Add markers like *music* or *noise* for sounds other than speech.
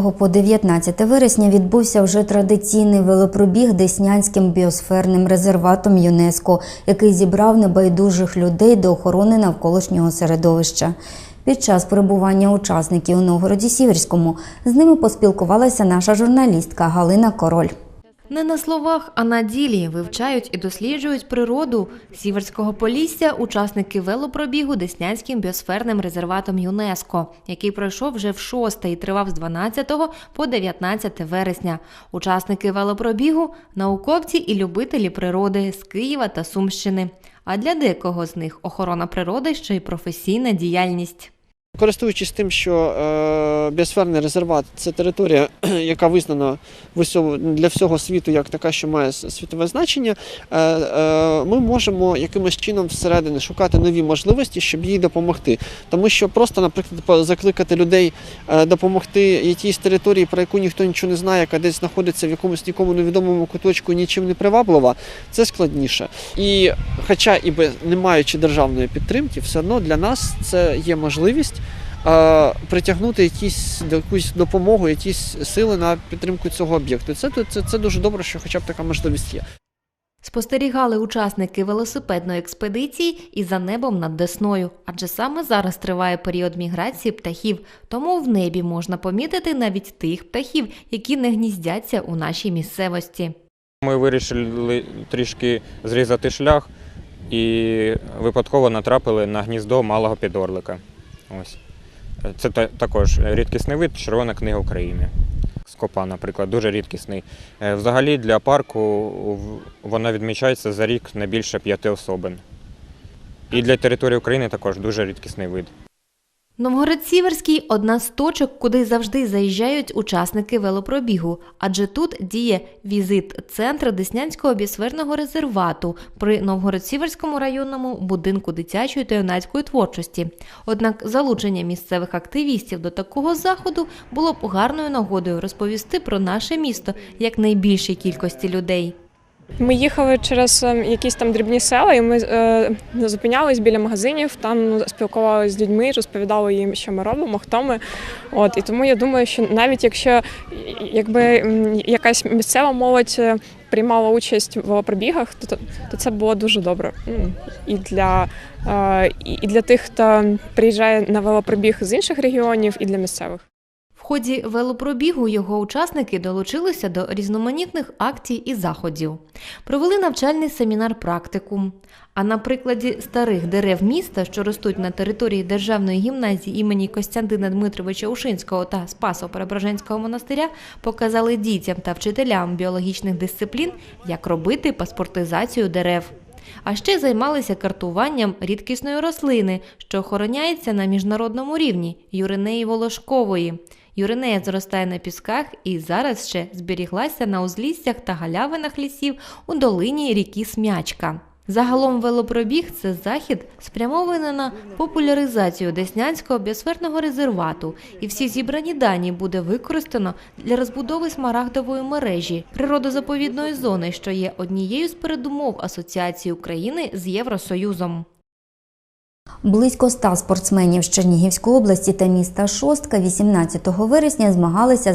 по 19 вересня відбувся вже традиційний велопробіг Деснянським біосферним резерватом ЮНЕСКО, який зібрав небайдужих людей до охорони навколишнього середовища. Під час перебування учасників у Новгороді Сіверському з ними поспілкувалася наша журналістка Галина Король. Не на словах, а на ділі вивчають і досліджують природу Сіверського Полісся учасники велопробігу Деснянським біосферним резерватом ЮНЕСКО, який пройшов вже в шосте і тривав з 12 по 19 вересня. Учасники велопробігу науковці і любителі природи з Києва та Сумщини. А для декого з них охорона природи ще й професійна діяльність. Користуючись тим, що е, біосферний резерват це територія, *clears throat* яка визнана для всього світу як така, що має світове значення, е, е, ми можемо якимось чином всередині шукати нові можливості, щоб їй допомогти. Тому що просто, наприклад, закликати людей допомогти якійсь території, про яку ніхто нічого не знає, яка десь знаходиться в якомусь нікому невідомому куточку, нічим не приваблива, це складніше. І хоча і не маючи державної підтримки, все одно для нас це є можливість притягнути якісь якусь допомогу, якісь сили на підтримку цього об'єкту. Це, це, це дуже добре, що хоча б така можливість є. Спостерігали учасники велосипедної експедиції і за небом над Десною, адже саме зараз триває період міграції птахів, тому в небі можна помітити навіть тих птахів, які не гніздяться у нашій місцевості. Ми вирішили трішки зрізати шлях і випадково натрапили на гніздо малого підорлика. Ось. Це також рідкісний вид Червона книга України. Скопа, наприклад, дуже рідкісний. Е, Взагалі для парку вона відмічається за рік не більше п'яти особин. І для території України також дуже рідкісний вид. Новгород-Сіверський – одна з точок, куди завжди заїжджають учасники велопробігу, адже тут діє візит-центр Деснянського біосферного резервату при Новгород-Сіверському районному будинку дитячої та юнацької творчості. Однак залучення місцевих активістів до такого заходу було б гарною нагодою розповісти про наше місто як найбільшій кількості людей. Ми їхали через е, якісь там дрібні села, і ми е, зупинялись біля магазинів, там спілкувалися з людьми, розповідали їм, що ми робимо, хто ми. От і тому я думаю, що навіть якщо якби якась місцева молодь е, приймала участь в велопробігах, то, то це було дуже добре. І для, е, і для тих, хто приїжджає на велопробіг з інших регіонів, і для місцевих. Ході велопробігу його учасники долучилися до різноманітних акцій і заходів. Провели навчальний семінар практикум. А на прикладі старих дерев міста, що ростуть на території Державної гімназії імені Костянтина Дмитровича Ушинського та Спасо-Преображенського монастиря, показали дітям та вчителям біологічних дисциплін, як робити паспортизацію дерев. А ще займалися картуванням рідкісної рослини, що охороняється на міжнародному рівні юринеї волошкової. Юринея зростає на пісках і зараз ще зберіглася на узліссях та галявинах лісів у долині ріки Смячка. Загалом велопробіг це захід спрямований на популяризацію Деснянського біосферного резервату, і всі зібрані дані буде використано для розбудови смарагдової мережі природозаповідної зони, що є однією з передумов Асоціації України з Євросоюзом. Близько ста спортсменів з Чернігівської області та міста Шостка 18 вересня змагалися